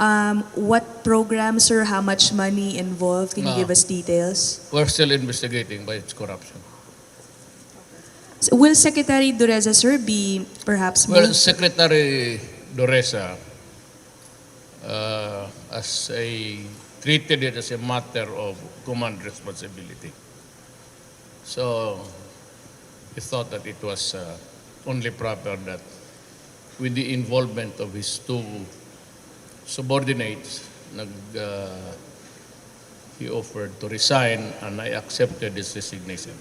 Um, what programs or how much money involved? Can you Ah. give us details? We're still investigating by its corruption. So will Secretary Dureza, sir, be perhaps Well, moved- Secretary Doresa, uh, as a, treated it as a matter of command responsibility. So, he thought that it was uh, only proper that with the involvement of his two subordinates, nag, uh, he offered to resign and I accepted his resignation.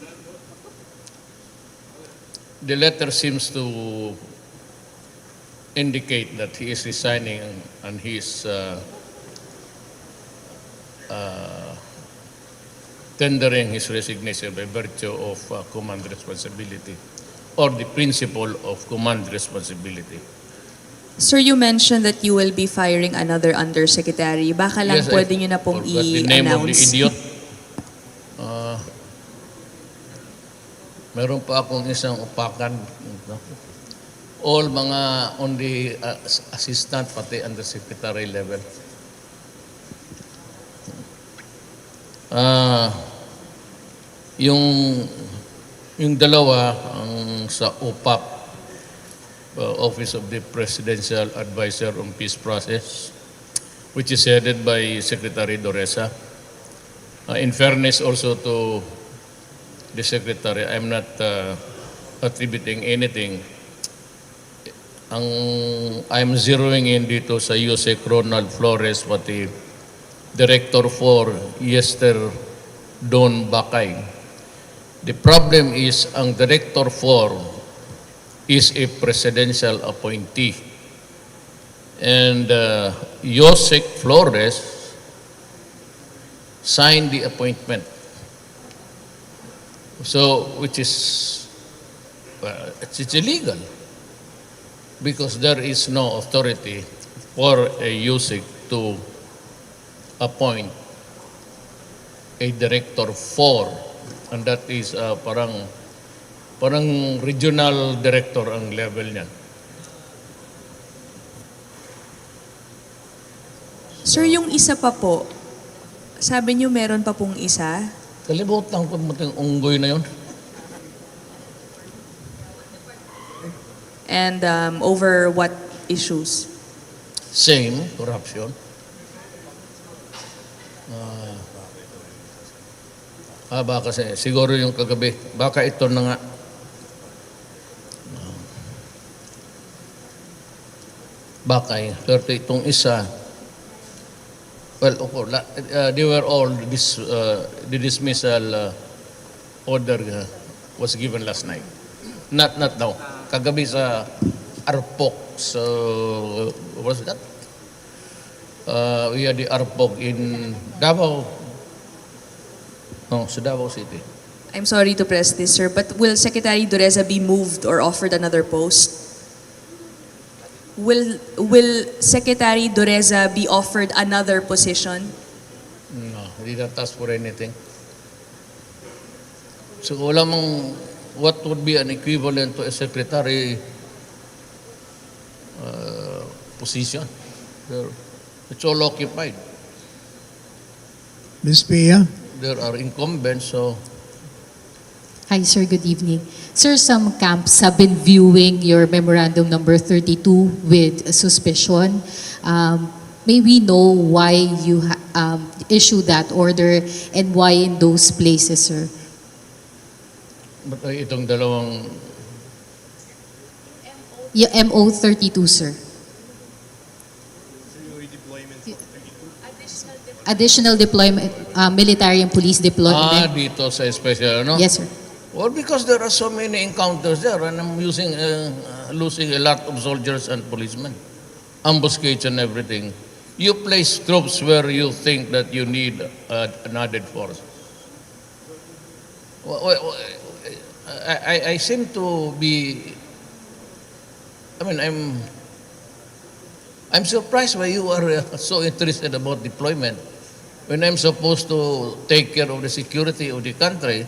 The letter seems to indicate that he is resigning and- he is uh, uh, tendering his resignation by virtue of uh, command responsibility or the principle of command responsibility. Sir, you mentioned that you will be firing another undersecretary. Baka lang Yes, I pwede nyo na pong forgot the name of the i-announce. idiot. Uh, meron pa akong isang upakan. All mga on the uh, assistant, pati undersecretary level. Ah, yung yung dalawa ang sa UPAP, uh, Office of the Presidential Advisor on Peace Process, which is headed by Secretary Doresa. Uh, in fairness also to the Secretary, I'm not uh, attributing anything. Ang I'm zeroing in dito sa Yusek Ronald Flores, pati Director for Yester Don Bakay. The problem is, ang Director for is a presidential appointee. And uh, Yosek Flores signed the appointment. So, which is, uh, it's, it's illegal because there is no authority for a Yosek to appoint a director for, and that is uh, parang, parang regional director ang level niya. Sir, yung isa pa po, sabi nyo meron pa pong isa. Kalimutan ko mo yung unggoy na yun. And um, over what issues? Same, corruption. Ah, ah, baka kasi, siguro yung kagabi. Baka ito na nga. Baka eh. Pero itong isa, well, okay, la- uh, they were all, this, uh, the dismissal uh, order uh, was given last night. Not, not now. Kagabi sa Arpok. So, what was that? Uh, we had the Arpok in Davao. No, sa Davao City. I'm sorry to press this, sir, but will Secretary Dureza be moved or offered another post? Will will Secretary Dureza be offered another position? No, he didn't ask for anything. So wala mang, what would be an equivalent to a secretary uh, position? There- It's all occupied. Ms. Pia? There are incumbents, so Hi, sir. Good evening. Sir, some camps have been viewing your memorandum number 32 with suspicion. Um, may we know why you um, issued that order and why in those places, sir? but uh, itong dalawang Yeah, MO 32, sir. Additional deployment, uh, military and police ah, deployment. dito sa special, ano? Yes, sir. Well, because there are so many encounters there, and I'm using, uh, uh, losing a lot of soldiers and policemen, ambuscades and everything. You place troops where you think that you need uh, an added force. I, I, I seem to be. I mean, I'm. I'm surprised why you are uh, so interested about deployment when I'm supposed to take care of the security of the country